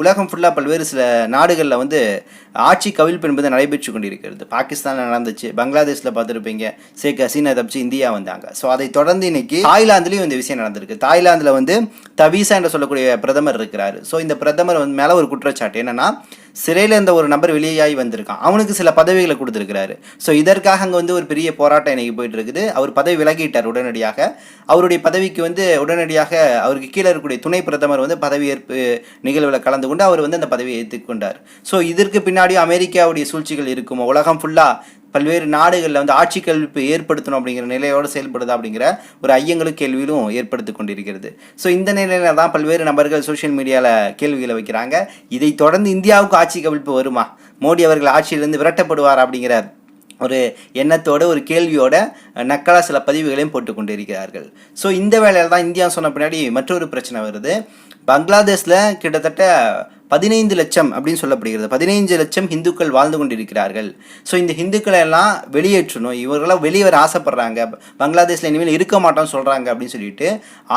உலகம் ஃபுல்லாக பல்வேறு சில நாடுகளில் வந்து ஆட்சி கவிழ்ப்பு என்பது நடைபெற்று கொண்டிருக்கிறது. பாகிஸ்தானில் நடந்துச்சு பங்களாதேஷில் பார்த்துருப்பீங்க. ஷேக் ஹசீனா தப்பிச்சு இந்தியா வந்தாங்க. ஸோ அதை தொடர்ந்து இன்னைக்கு தாய்லாந்துலேயும் இந்த விஷயம் நடந்திருக்கு. தாய்லாந்தில் வந்து தவீசா என்று சொல்லக்கூடிய பிரதமர் இருக்கிறாரு. ஸோ இந்த பிரதமர் வந்து மேலே ஒரு குற்றச்சாட்டு. என்னென்னா சிறையில் இருந்த ஒரு நபர் வெளியாகி வந்திருக்கான். அவனுக்கு சில பதவிகளை கொடுத்துருக்கிறாரு. ஸோ இதற்காக அங்கே வந்து ஒரு பெரிய போராட்டம் இன்னைக்கு போயிட்டு இருக்குது அவர் பதவி விலகிட்டார் உடனடியாக. அவருடைய பதவிக்கு வந்து உடனடியாக அவருக்கு கீழே இருக்கக்கூடிய துணை பிரதமர் வந்து பதவியேற்பு நிகழ்வில் கலந்து கொண்டு அவர் வந்து அந்த பதவியை ஏற்றுக்கொண்டார். ஸோ இதற்கு பின்னாடியும் அமெரிக்காவுடைய சூழ்ச்சிகள் இருக்குமோ? உலகம் ஃபுல்லாக பல்வேறு நாடுகளில் வந்து ஆட்சி கல்விப்பு ஏற்படுத்தணும் அப்படிங்கிற நிலையோடு செயல்படுதா அப்படிங்கிற ஒரு ஐயங்களும் கேள்வியிலும் ஏற்படுத்தி கொண்டிருக்கிறது. ஸோ இந்த நிலையில தான் பல்வேறு நபர்கள் சோஷியல் மீடியாவில் கேள்விகளை வைக்கிறாங்க. இதை தொடர்ந்து இந்தியாவுக்கு ஆட்சி கவிழ்ப்பு வருமா? மோடி அவர்கள் ஆட்சியிலிருந்து விரட்டப்படுவார் அப்படிங்கிற ஒரு எண்ணத்தோட ஒரு கேள்வியோட நக்கலாக சில பதிவுகளையும் போட்டு இருக்கிறார்கள் ஸோ இந்த வேலையில் தான் இந்தியா சொன்ன பின்னாடி மற்றொரு பிரச்சனை வருது. பங்களாதேஷில் கிட்டத்தட்ட பதினைந்து லட்சம் அப்படின்னு சொல்லப்படுகிறது. பதினைஞ்சு லட்சம் இந்துக்கள் வாழ்ந்து கொண்டிருக்கிறார்கள். ஸோ இந்த இந்துக்களை எல்லாம் வெளியேற்றணும். இவர்களாம் வெளியே வர ஆசைப்படுறாங்க. பங்களாதேஷில் இனிமேல் இருக்க மாட்டோம்னு சொல்கிறாங்க அப்படின்னு சொல்லிட்டு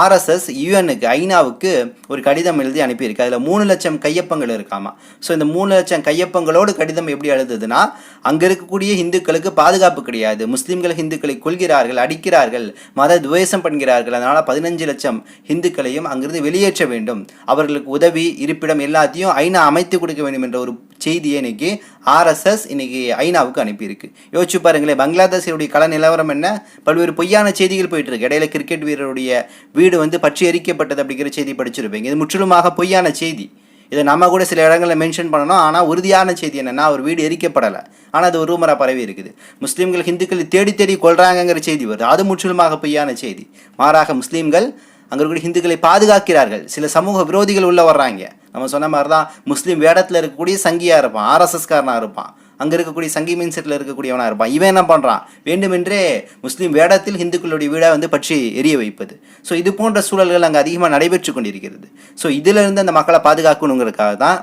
ஆர்எஸ்எஸ் யுஎனுக்கு ஐநாவுக்கு ஒரு கடிதம் எழுதி அனுப்பியிருக்கு. அதில் மூணு லட்சம் கையொப்பங்கள் இருக்காமா? ஸோ இந்த மூணு லட்சம் கையப்பங்களோடு கடிதம் எப்படி எழுதுதுன்னா அங்கே இருக்கக்கூடிய இந்துக்களுக்கு பாதுகாப்பு கிடையாது. முஸ்லீம்கள் இந்துக்களை கொள்கிறார்கள் அடிக்கிறார்கள் மத துவேஷம் பண்ணுகிறார்கள். அதனால் பதினஞ்சு லட்சம் இந்துக்களையும் அங்கிருந்து வெளியேற்ற வேண்டும். அவர்களுக்கு உதவி இருப்பிடம் எல்லாத்தையும் ஐநா அமைத்து கொடுக்க வேண்டும் என்ற ஒரு செய்தியை இன்னைக்கு ஆர்எஸ்எஸ் இன்னைக்கு ஐநாவுக்கு அனுப்பியிருக்கு. யோசிச்சு பாருங்களேன் பங்களாதேஷனுடைய கள நிலவரம் என்ன? பல்வேறு பொய்யான செய்திகள் போயிட்டு இருக்கு இடையில கிரிக்கெட் வீரருடைய வீடு வந்து பற்றி எரிக்கப்பட்டது அப்படிங்கிற செய்தி படிச்சிருப்பீங்க. இது முற்றிலுமாக பொய்யான செய்தி. இதை நம்ம கூட சில இடங்களில் மென்ஷன் பண்ணணும். ஆனால் உறுதியான செய்தி என்னன்னா ஒரு வீடு எரிக்கப்படலை. ஆனால் அது ஒரு ரூமராக பரவி இருக்குது. முஸ்லீம்கள் ஹிந்துக்கள் தேடி தேடி கொள்கிறாங்கங்கிற செய்தி வருது. அது முற்றிலுமாக பொய்யான செய்தி. மாறாக முஸ்லீம்கள் அங்கே இருக்கிற ஹிந்துக்களை பாதுகாக்கிறார்கள். சில சமூக விரோதிகள் உள்ளே வர்றாங்க. நம்ம சொன்ன மாதிரி தான் முஸ்லீம் வேடத்தில் இருக்கக்கூடிய சங்கியாக இருப்பான் ஆர்எஸ்எஸ்காரனாக இருப்பான். அங்கே இருக்கக்கூடிய சங்கி மீன் செட்டில் இருக்கக்கூடியவனாக இருப்பான். இவன் என்ன பண்ணுறான் வேண்டுமென்றே முஸ்லீம் வேடத்தில் இந்துக்களுடைய வீடாக வந்து பற்றி எரிய வைப்பது. ஸோ இது போன்ற சூழல்கள் அங்கே அதிகமாக நடைபெற்று கொண்டிருக்கிறது. ஸோ இதிலிருந்து அந்த மக்களை பாதுகாக்கணுங்கிறதுக்காக தான்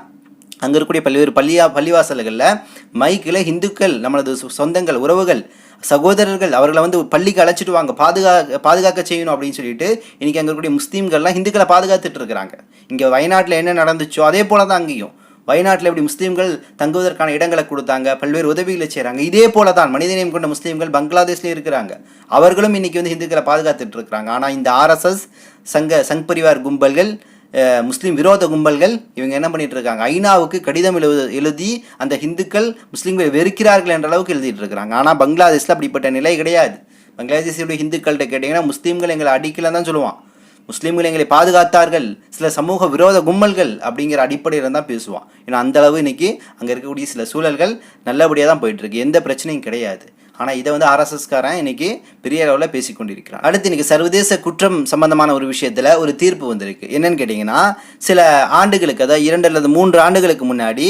அங்கே இருக்கக்கூடிய பல்வேறு பள்ளியா பள்ளிவாசல்களில் மைக்கில் இந்துக்கள் நம்மளது சொ- சொந்தங்கள் உறவுகள் சகோதரர்கள் அவர்களை வந்து பள்ளிக்கு அழைச்சிட்டு வாங்க பாதுகா பாதுகாக்க செய்யணும் அப்படின்னு சொல்லிட்டு இன்றைக்கி அங்கே இருக்கக்கூடிய முஸ்லீம்கள்லாம் இந்துக்களை பாதுகாத்துட்டு இருக்கிறாங்க. இங்கே வயநாட்டில் என்ன நடந்துச்சோ அதே போல தான் அங்கேயும். வயநாட்டில் எப்படி முஸ்லீம்கள் தங்குவதற்கான இடங்களை கொடுத்தாங்க பல்வேறு உதவிகளை செய்கிறாங்க இதே போல தான் மனிதநேயம் கொண்ட முஸ்லீம்கள் பங்களாதேஷ்லேயும் இருக்கிறாங்க. அவர்களும் இன்றைக்கி வந்து இந்துக்களை பாதுகாத்துட்டு இருக்கிறாங்க. ஆனால் இந்த ஆர்எஸ்எஸ் சங்க சங் பரிவார் கும்பல்கள் முஸ்லீம் விரோத கும்பல்கள் இவங்க என்ன பண்ணிட்டு இருக்காங்க ஐநாவுக்கு கடிதம் எழுது எழுதி அந்த ஹிந்துக்கள் முஸ்லீம்களை வெறுக்கிறார்கள் என்ற அளவுக்கு எழுதிட்டு இருக்கிறாங்க ஆனால் பங்களாதேஷில் அப்படிப்பட்ட நிலை கிடையாது. பங்களாதேஷுடைய ஹிந்துக்கள்கிட்ட கேட்டிங்கன்னா முஸ்லீம்கள் எங்களை அடிக்கலாம் தான் சொல்லுவான். முஸ்லீம்கள் எங்களை பாதுகாத்தார்கள். சில சமூக விரோத கும்பல்கள் அப்படிங்கிற அடிப்படையில் தான் பேசுவான். ஏன்னா அந்த அளவு அங்கே இருக்கக்கூடிய சில சூழல்கள் நல்லபடியாக தான் போயிட்டுருக்கு. எந்த பிரச்சனையும் கிடையாது. ஆனால் இதை வந்து ஆர்எஸ்எஸ்காரன் இன்னைக்கு பெரிய அளவில் பேசிக்கொண்டிருக்கிறான் அடுத்து இன்னைக்கு சர்வதேச குற்றம் சம்பந்தமான ஒரு விஷயத்தில் ஒரு தீர்ப்பு வந்திருக்கு. என்னன்னு கேட்டிங்கன்னா சில ஆண்டுகளுக்கு அதாவது இரண்டு அல்லது மூன்று ஆண்டுகளுக்கு முன்னாடி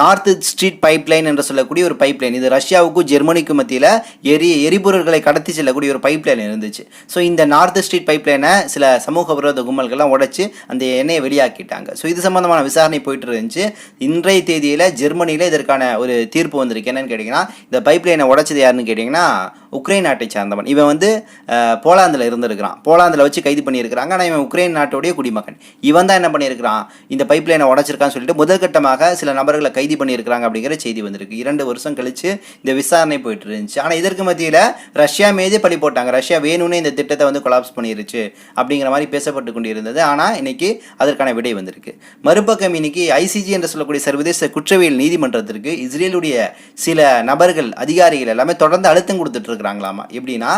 நார்த் ஸ்ட்ரீட் பைப்லைன் என்று சொல்லக்கூடிய ஒரு பைப்லைன் இது ரஷ்யாவுக்கும் ஜெர்மனிக்கும் மத்தியில் எரி எரிபொருள்களை கடத்தி செல்லக்கூடிய ஒரு பைப்லைன் இருந்துச்சு. ஸோ இந்த நார்த் ஸ்ட்ரீட் பைப்லைனை சில சமூக விரோத கும்பல்கள்லாம் உடச்சி அந்த எண்ணெயை வெளியாக்கிட்டாங்க. ஸோ இது சம்பந்தமான விசாரணை போயிட்டு இருந்துச்சு. இன்றைய தேதியில் ஜெர்மனியில் இதற்கான ஒரு தீர்ப்பு வந்திருக்கு. என்னன்னு கேட்டிங்கன்னா இந்த பைப்லைனை உடச்சது யாருன்னு கேட்டிங்கன்னா உக்ரைன் நாட்டை சார்ந்தவன். இவன் வந்து போலாந்தில் இருந்திருக்கிறான். போலாந்தில் வச்சு கைது பண்ணியிருக்கிறாங்க. ஆனால் இவன் உக்ரைன் நாட்டுடைய குடிமகன். இவன் தான் என்ன பண்ணியிருக்கிறான்? இந்த பைப்லைனை உடச்சிருக்கான்னு சொல்லிட்டு முதற்கட்டமாக சில நபர்களை கைது பண்ணியிருக்கிறாங்க அப்படிங்கிற செய்தி வந்திருக்கு. இரண்டு வருஷம் கழித்து இந்த விசாரணை போயிட்டு இருந்துச்சு. ஆனால் இதற்கு மத்தியில் ரஷ்யா மீதே பழி போட்டாங்க. ரஷ்யா வேணும்னே இந்த திட்டத்தை வந்து கொலாப்ஸ் பண்ணிருச்சு அப்படிங்கிற மாதிரி பேசப்பட்டு கொண்டிருந்தது. ஆனால் இன்னைக்கு அதற்கான விடை வந்திருக்கு. மறுபக்கம் இன்னைக்கு ஐசிஜி என்று சொல்லக்கூடிய சர்வதேச குற்றவியல் நீதிமன்றத்திற்கு இஸ்ரேலுடைய சில நபர்கள் அதிகாரிகள் எல்லாமே தொடர்ந்து அழுத்தம் கொடுத்துட்டு இருக்கிறாங்களாமா? எப்படின்னா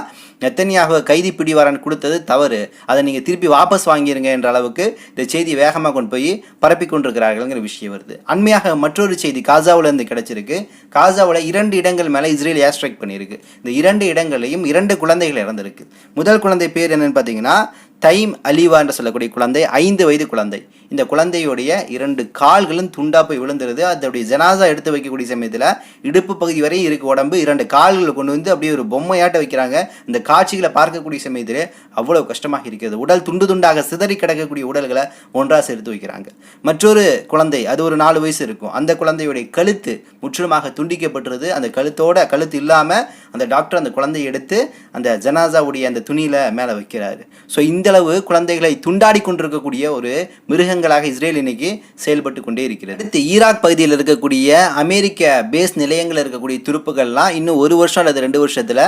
நெத்தனியாக கைதி பிடிவாரன் கொடுத்தது தவறு. அதை நீங்கள் திருப்பி வாபஸ் வாங்கிருங்க என்ற அளவுக்கு இந்த செய்தி வேகமாக கொண்டு போய் பரப்பி கொண்டிருக்கிறார்கள்ங்கிற விஷயம் வருது. அண்மையாக மற்றொரு செய்தி காசாவிலேருந்து கிடச்சிருக்கு. கிடைச்சிருக்கு இரண்டு இடங்கள் மேலே இஸ்ரேல் ஏர் ஸ்ட்ரைக் பண்ணியிருக்கு. இந்த இரண்டு இடங்களையும் இரண்டு குழந்தைகள் இறந்திருக்கு. முதல் குழந்தை பேர் என்னன்னு பார்த்தீங்கன்னா தைம் அலிவா என்று சொல்லக்கூடிய குழந்தை ஐந்து வயது குழந்தை. இந்த குழந்தையுடைய இரண்டு கால்களும் துண்டா போய் விழுந்துருது. அதோடைய ஜனாசா எடுத்து வைக்கக்கூடிய சமயத்தில் இடுப்பு பகுதி வரை இருக்கு உடம்பு. இரண்டு கால்களை கொண்டு வந்து அப்படியே ஒரு பொம்மையாட்ட வைக்கிறாங்க. இந்த காட்சிகளை பார்க்கக்கூடிய சமயத்தில் அவ்வளவு கஷ்டமாக இருக்கிறது. உடல் துண்டு துண்டாக சிதறி கிடக்கக்கூடிய உடல்களை ஒன்றாக சேர்த்து வைக்கிறாங்க. மற்றொரு குழந்தை அது ஒரு நாலு வயசு இருக்கும். அந்த குழந்தையுடைய கழுத்து முற்றிலுமாக துண்டிக்கப்பட்டுருது. அந்த கழுத்தோட கழுத்து இல்லாமல் அந்த டாக்டர் அந்த குழந்தையை எடுத்து அந்த ஜனாசாவுடைய அந்த துணியில் மேலே வைக்கிறாரு. ஸோ இந்த இந்தளவு குழந்தைகளை துண்டாடி கொண்டிருக்கக்கூடிய ஒரு மிருகங்களாக இஸ்ரேல் இன்னைக்கு செயல்பட்டு கொண்டே இருக்கிறது. அடுத்து ஈராக் பகுதியில் இருக்கக்கூடிய அமெரிக்க பேஸ் நிலையங்களில் இருக்கக்கூடிய துருப்புகள்லாம் இன்னும் ஒரு வருஷம் அல்லது ரெண்டு வருஷத்தில்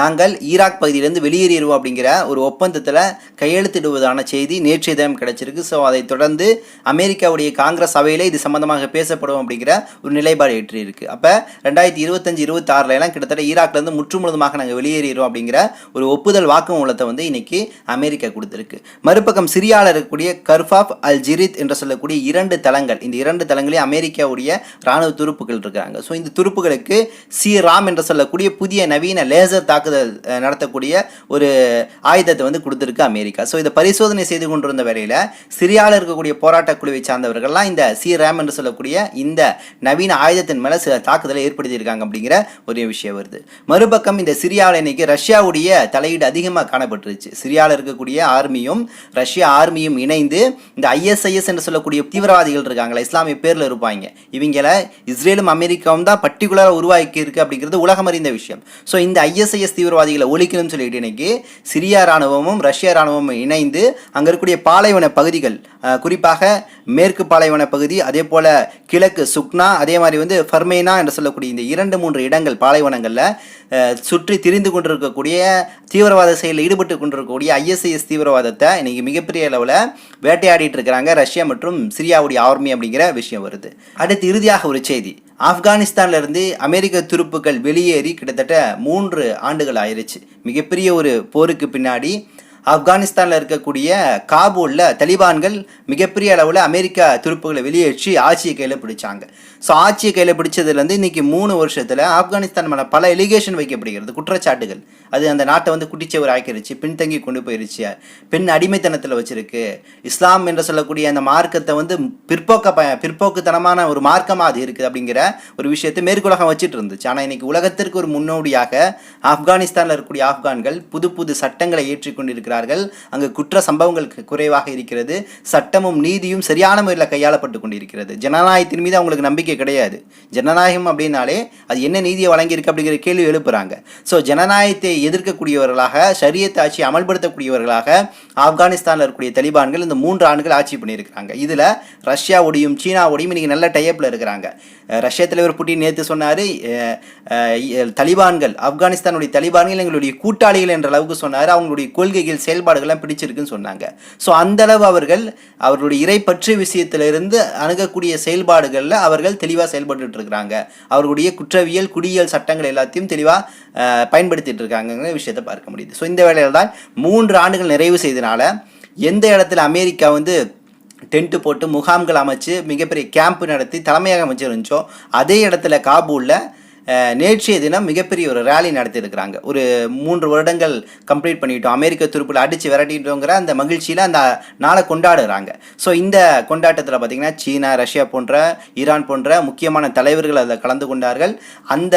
நாங்கள் ஈராக் பகுதியிலேருந்து வெளியேறிடுவோம் அப்படிங்கிற ஒரு ஒப்பந்தத்தில் கையெழுத்திடுவதான செய்தி நேற்றைய தினம் கிடைச்சிருக்கு. ஸோ அதை தொடர்ந்து அமெரிக்காவுடைய காங்கிரஸ் அவையில் இது சம்பந்தமாக பேசப்படும் அப்படிங்கிற ஒரு நிலைப்பாடு ஏற்றியிருக்கு. அப்போ ரெண்டாயிரத்தி இருபத்தஞ்சு இருபத்தாறுல எல்லாம் கிட்டத்தட்ட ஈராக்லேருந்து முற்று முழுதுமாக நாங்கள் வெளியேறிடுவோம் அப்படிங்கிற ஒரு ஒப்புதல் வாக்குமூலத்தை வந்து இன்னைக்கு அமெரிக்கா கொடுத்துருக்கு. மறுபக்கம் சிரியாவில் இருக்கக்கூடிய கர்ஃபாப் அல் ஜிரித் என்று சொல்லக்கூடிய இரண்டு தளங்கள். இந்த இரண்டு தளங்களையும் அமெரிக்காவுடைய ராணுவ துருப்புகள் இருக்கிறாங்க ஸோ இந்த துருப்புகளுக்கு சி ராம் என்று சொல்லக்கூடிய புதிய நவீன லேசர் தாக்குதல் நடத்தக்கூடிய ஒரு ஆயுதத்தை வந்து கொடுத்துருக்கு அமெரிக்கா. ஸோ இதை பரிசோதனை செய்து கொண்டிருந்த வேலையில் சிரியாவில் இருக்கக்கூடிய போராட்ட குழுவை சார்ந்தவர்கள்லாம் இந்த சி ரேம் என்று சொல்லக்கூடிய இந்த நவீன ஆயுதத்தின் மேலே சில தாக்குதலை ஏற்படுத்தியிருக்காங்க அப்படிங்கிற ஒரு விஷயம் வருது. மறுபக்கம் இந்த சிரியாவில் இன்னைக்கு ரஷ்யாவுடைய தலையீடு அதிகமாக காணப்பட்டுருச்சு. சிரியாவில் இருக்கக்கூடிய ஆர்மியும் ரஷ்ய ஆர்மியும் இணைந்து இந்த ஐஎஸ்ஐஎஸ் என்று சொல்லக்கூடிய தீவிரவாதிகள் இருக்காங்களா இஸ்லாமிய பேரில் இருப்பாங்க. இவங்கள இஸ்ரேலும் அமெரிக்காவும் தான் பர்டிகுலராக உருவாக்கி இருக்கு அப்படிங்கிறது உலகம் அறிந்த விஷயம். ஸோ இந்த ஐஎஸ்ஐஎஸ் தீவிரவாதிகளை ஒழிக்கணும்னு சொல்லிட்டு இன்னைக்கு சிரியா ராணுவமும் ரஷ்ய ராணுவமும் இணைந்து அங்கே இருக்கக்கூடிய பாலைவன பகுதிகள் குறிப்பாக மேற்கு பாலைவன பகுதி அதே போல கிழக்கு சுக்னா அதே மாதிரி வந்து ஃபர்மேனா என்று சொல்லக்கூடிய இந்த இரண்டு மூன்று இடங்கள் பாலைவனங்களில் சுற்றி திரிந்து கொண்டிருக்கக்கூடிய தீவிரவாத செயலில் ஈடுபட்டு கொண்டிருக்கக்கூடிய ஐஎஸ்ஐஎஸ் தீவிரவாதத்தை இன்னைக்கு மிகப்பெரிய அளவில் வேட்டையாடிட்டு இருக்கிறாங்க ரஷ்யா மற்றும் சிரியாவுடைய ஆர்மி அப்படிங்கிற விஷயம் வருது. அடுத்து இறுதியாக ஒரு செய்தி. ஆப்கானிஸ்தான்ல இருந்து அமெரிக்க துருப்புகள் வெளியேறி கிட்டத்தட்ட மூன்று ஆண்டுகள் ஆயிருச்சு. மிகப்பெரிய ஒரு போருக்கு பின்னாடி ஆப்கானிஸ்தானில் இருக்கக்கூடிய காபூலில் தலிபான்கள் மிகப்பெரிய அளவில் அமெரிக்கா துருப்புகளை வெளியேற்றி ஆட்சியை கையில் பிடிச்சாங்க. ஸோ ஆட்சியை கையில் பிடிச்சதுலேருந்து இன்னைக்கு மூணு வருஷத்தில் ஆப்கானிஸ்தான் மேலே பல எலிகேஷன் வைக்கப்படுகிறது குற்றச்சாட்டுகள். அது அந்த நாட்டை வந்து குட்டிச்சவர் ஆக்கிருச்சு பின்தங்கி கொண்டு போயிருச்சு. பெண் அடிமைத்தனத்தில் வச்சிருக்கு. இஸ்லாம் என்று சொல்லக்கூடிய அந்த மார்க்கத்தை வந்து பிற்போக்க ப பிற்போக்குத்தனமான ஒரு மார்க்கமாக அது இருக்குது அப்படிங்கிற ஒரு விஷயத்தை மேற்குலகம் வச்சுட்டு இருந்துச்சு. ஆனால் இன்னைக்கு உலகத்திற்கு ஒரு முன்னோடியாக ஆப்கானிஸ்தானில் இருக்கக்கூடிய ஆப்கான்கள் புது புது சட்டங்களை ஏற்றிக் கொண்டிருக்கிறார்கள். அங்கு குற்ற சம்பவங்கள் குறைவாக இருக்கிறது. சட்டமும் நீதியும் சரியான முறையில் கையாளப்பட்டு கொண்டிருக்கிறது. ஜனநாயகத்தின் மீது அவங்களுக்கு நம்பிக்கை கிடையாது. ஜனநாயகம் அப்படின்னாலே அது என்ன நீதியை வழங்கியிருக்கு அப்படிங்கிற கேள்வி எழுப்புறாங்க. ஸோ ஜனநாயகத்தை எதிர்க்கக்கூடியவர்களாக ஷரியத் ஆட்சி அமல்படுத்தக்கூடியவர்களாக ஆப்கானிஸ்தானில் இருக்கக்கூடிய தலிபான்கள் இந்த மூன்று ஆண்டுகள் ஆட்சி பண்ணியிருக்கிறாங்க. இதில் ரஷ்யாவோடையும் சீனாவோடையும் இன்னைக்கு நல்ல டைப்பில் இருக்கிறாங்க. ரஷ்ய தலைவர் புட்டின் நேற்று சொன்னார் தலிபான்கள் ஆப்கானிஸ்தானுடைய தலிபான்கள் எங்களுடைய கூட்டாளிகள் என்ற அளவுக்கு சொன்னார். அவங்களுடைய கொள்கைகள் செயல்பாடுகள்லாம் பிடிச்சிருக்குன்னு சொன்னாங்க. ஸோ அந்த அளவு அவர்கள் அவர்களுடைய இறை பற்று விஷயத்திலிருந்து அணுகக்கூடிய செயல்பாடுகளில் அவர்கள் தெளிவாக செயல்பட்டு இருக்கிறாங்க அவர்களுடைய குற்றவியல் குடியியல் சட்டங்கள் எல்லாத்தையும் தெளிவாக பயன்படுத்திட்டு இருக்காங்கிற விஷயத்தை பார்க்க முடியுது. ஸோ இந்த வேலையில் தான் மூன்று ஆண்டுகள் நிறைவு செய்தனால எந்த இடத்துல அமெரிக்கா வந்து டென்ட்டு போட்டு முகாம்கள் அமைச்சு மிகப்பெரிய கேம்ப் நடத்தி தலைமையாக அமைச்சிருந்துச்சோ அதே இடத்துல காபூலில் நேற்றைய தினம் மிகப்பெரிய ஒரு ரேலி நடத்தியிருக்கிறாங்க. ஒரு மூன்று வருடங்கள் கம்ப்ளீட் பண்ணிட்டோம். அமெரிக்க துருப்பில் அடித்து விரட்டிட்டோங்கிற அந்த மகிழ்ச்சியில் அந்த நாளை கொண்டாடுறாங்க. ஸோ இந்த கொண்டாட்டத்தில் பார்த்திங்கன்னா சீனா ரஷ்யா போன்ற ஈரான் போன்ற முக்கியமான தலைவர்கள் அதில் கலந்து கொண்டார்கள். அந்த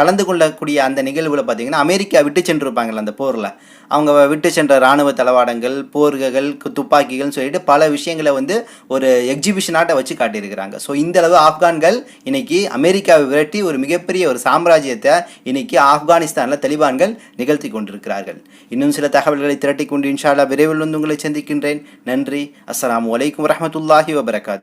கலந்து கொள்ளக்கூடிய அந்த நிகழ்வில் பார்த்திங்கன்னா அமெரிக்கா விட்டு சென்றிருப்பாங்கல்ல அந்த போரில். அவங்க விட்டு சென்ற இராணுவ தளவாடங்கள் போர்கள் துப்பாக்கிகள்னு சொல்லிட்டு பல விஷயங்களை வந்து ஒரு எக்ஸிபிஷனாட்ட வச்சு காட்டியிருக்கிறாங்க. ஸோ இந்த அளவு ஆப்கான்கள் இன்னைக்கு அமெரிக்காவை விரட்டி ஒரு மிகப்பெரிய ஒரு சாம்ராஜ்யத்தை இன்னைக்கு ஆப்கானிஸ்தானில் தலிபான்கள் நிகழ்த்தி கொண்டிருக்கிறார்கள். இன்னும் சில தகவல்களை திரட்டி கொண்டு இன்ஷா விரைவில் வந்து உங்களை சந்திக்கின்றேன். நன்றி. அஸ்லாம் வலைக்கம் வரமத்துல்லாஹி வபரகாத்.